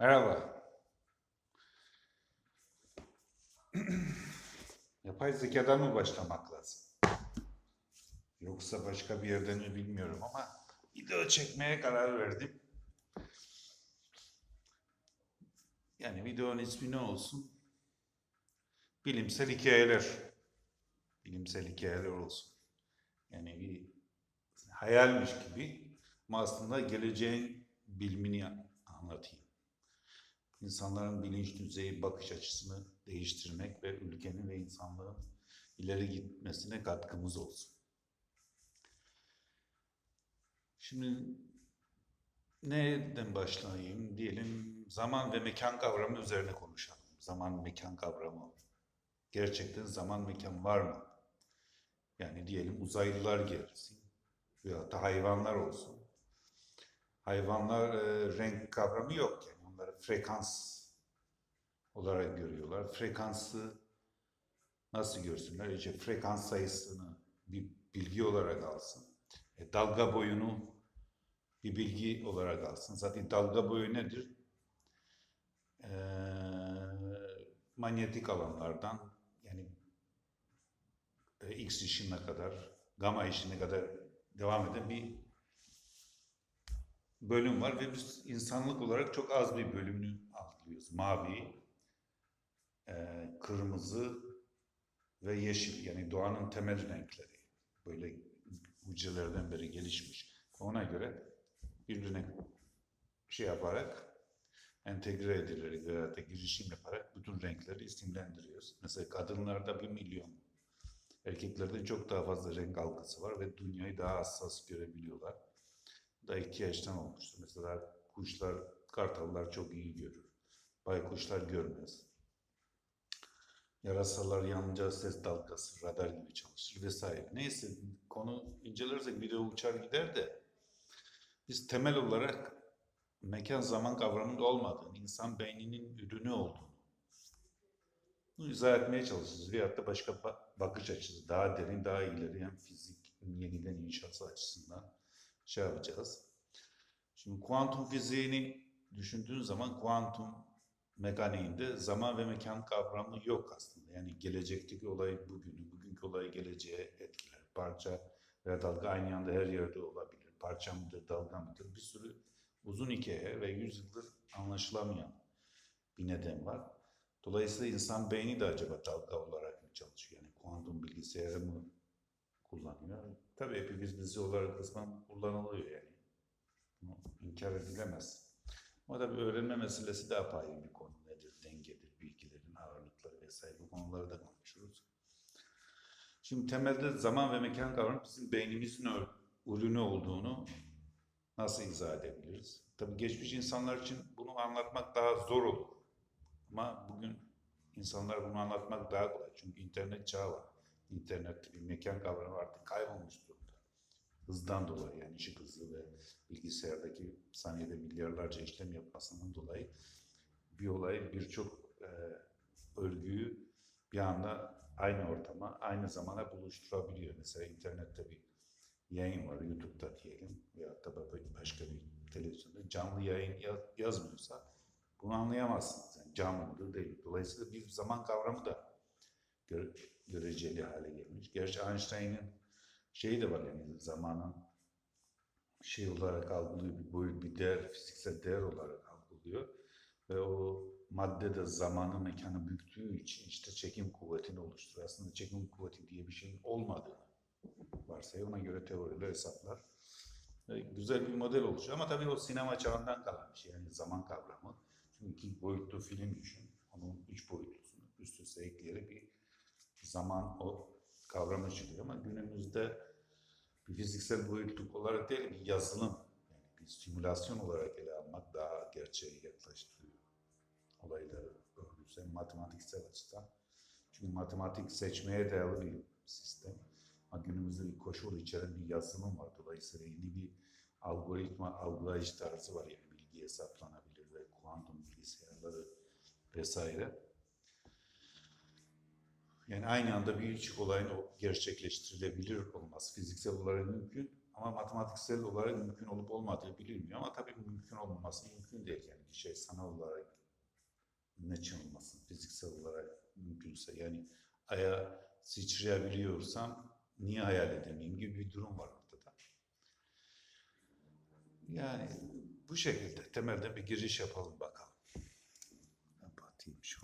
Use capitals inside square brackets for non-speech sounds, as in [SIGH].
Merhaba. [CLEARS THROAT] Yapay zekadan mı başlamak lazım? Yoksa başka bir yerden mi bilmiyorum ama video çekmeye karar verdim. Yani videonun ismi ne olsun? Bilimsel hikayeler. Bilimsel hikayeler olsun. Yani bir hayalmiş gibi ama aslında geleceğin bilimini anlatayım. İnsanların bilinç düzeyi, bakış açısını değiştirmek ve ülkenin ve insanlığın ileri gitmesine katkımız olsun. Şimdi nereden başlayayım? Diyelim zaman ve mekan kavramı üzerine konuşalım. Zaman mekan kavramı. Gerçekten zaman mekan var mı? Yani diyelim uzaylılar gelsin veya da hayvanlar olsun. Hayvanlar e, renk kavramı yok yani. Frekans olarak görüyorlar. Frekansı nasıl görsünler? İşte frekans sayısını bir bilgi olarak alsın. E, dalga boyunu bir bilgi olarak alsın. Zaten dalga boyu nedir? E, manyetik alanlardan yani e, X ışığına kadar, gamma ışığına kadar devam eden bir bölüm var ve biz insanlık olarak çok az bir bölümünü algılıyoruz. Mavi, e, kırmızı ve yeşil yani doğanın temel renkleri. Böyle hücrelerden beri gelişmiş. Ona göre birbirine şey yaparak entegre edilerek veya da girişim yaparak bütün renkleri isimlendiriyoruz. Mesela kadınlarda bir milyon, erkeklerde çok daha fazla renk algısı var ve dünyayı daha hassas görebiliyorlar. Da ihtiyaçtan olmuştur. Mesela kuşlar, kartallar çok iyi görür. Baykuşlar görmez. Yarasalar yalnızca ses dalgası, radar gibi çalışır vesaire. Neyse konu incelersek video uçar gider de biz temel olarak mekan zaman kavramında olmadığını, insan beyninin ürünü olduğunu bunu izah etmeye çalışacağız. Veyahut da başka ba- bakış açısı, daha derin, daha ileri hem fizik yeniden inşası açısından şey yapacağız. Şimdi kuantum fiziğini düşündüğün zaman kuantum mekaniğinde zaman ve mekan kavramı yok aslında. Yani gelecekteki olay bugünü, bugünkü olay geleceğe etkiler. Parça veya dalga aynı anda her yerde olabilir. Parça mıdır, dalga mıdır? Bir sürü uzun hikaye ve yüzyıldır anlaşılamayan bir neden var. Dolayısıyla insan beyni de acaba dalga olarak mı çalışıyor? Yani kuantum bilgisayarı mı kullanıyor? Tabii hepimiz bizi olarak kısmen kullanılıyor yani. Bunu inkar edilemez. Ama tabii öğrenme meselesi de apayrı bir konu. Nedir? Dengedir, bilgilerin ağırlıkları vesaire bu konuları da konuşuruz. Şimdi temelde zaman ve mekan kavramı bizim beynimizin ürünü olduğunu nasıl izah edebiliriz? Tabii geçmiş insanlar için bunu anlatmak daha zor olur. Ama bugün insanlar bunu anlatmak daha kolay. Çünkü internet çağı var. İnternette bir mekan kavramı artık kaybolmuş durumda. Hızdan dolayı yani ışık hızı ve bilgisayardaki saniyede milyarlarca işlem yapmasından dolayı bir olay birçok e, örgüyü bir anda aynı ortama, aynı zamana buluşturabiliyor. Mesela internette bir yayın var, YouTube'da diyelim veyahut da ba- başka bir televizyonda canlı yayın ya- yazmıyorsa bunu anlayamazsınız. Yani canlı değil. Dolayısıyla bir zaman kavramı da gö- göreceli hale gelmiş. Gerçi Einstein'ın şeyi de var yani zamanın şey olarak algılıyor, bir boyut, bir değer, fiziksel değer olarak algılıyor. Ve o madde de zamanı, mekanı büktüğü için işte çekim kuvvetini oluşturuyor. Aslında çekim kuvveti diye bir şeyin olmadığını varsayıyor. Ona göre teoriler, hesaplar. Ve güzel bir model oluşuyor. Ama tabii o sinema çağından kalan bir şey. Yani zaman kavramı. Çünkü boyutlu film düşün. Onun üç boyutlusunu üst üste ekleyerek bir zaman o kavramı çıkıyor. Ama günümüzde bir fiziksel boyutluk olarak değil, bir yazılım, yani bir simülasyon olarak ele almak daha gerçeğe yaklaştırıyor olayları örgüsü, hem matematiksel açıdan. Çünkü matematik seçmeye dayalı bir sistem. Ama günümüzde bir koşul içeren bir yazılım var. Dolayısıyla yeni bir algoritma algılayış tarzı var. Yani bilgi hesaplanabilir ve kuantum bilgisayarları vesaire. Yani aynı anda birçok olayın gerçekleştirilebilir olması fiziksel olarak mümkün Ama matematiksel olarak mümkün olup olmadığı bilinmiyor ama tabii mümkün olmaması mümkün değil yani bir şey sanal olarak ne olmasın fiziksel olarak mümkünse yani aya sıçrayabiliyorsam niye hayal edemeyeyim gibi bir durum var ortada. Yani bu şekilde temelde bir giriş yapalım bakalım.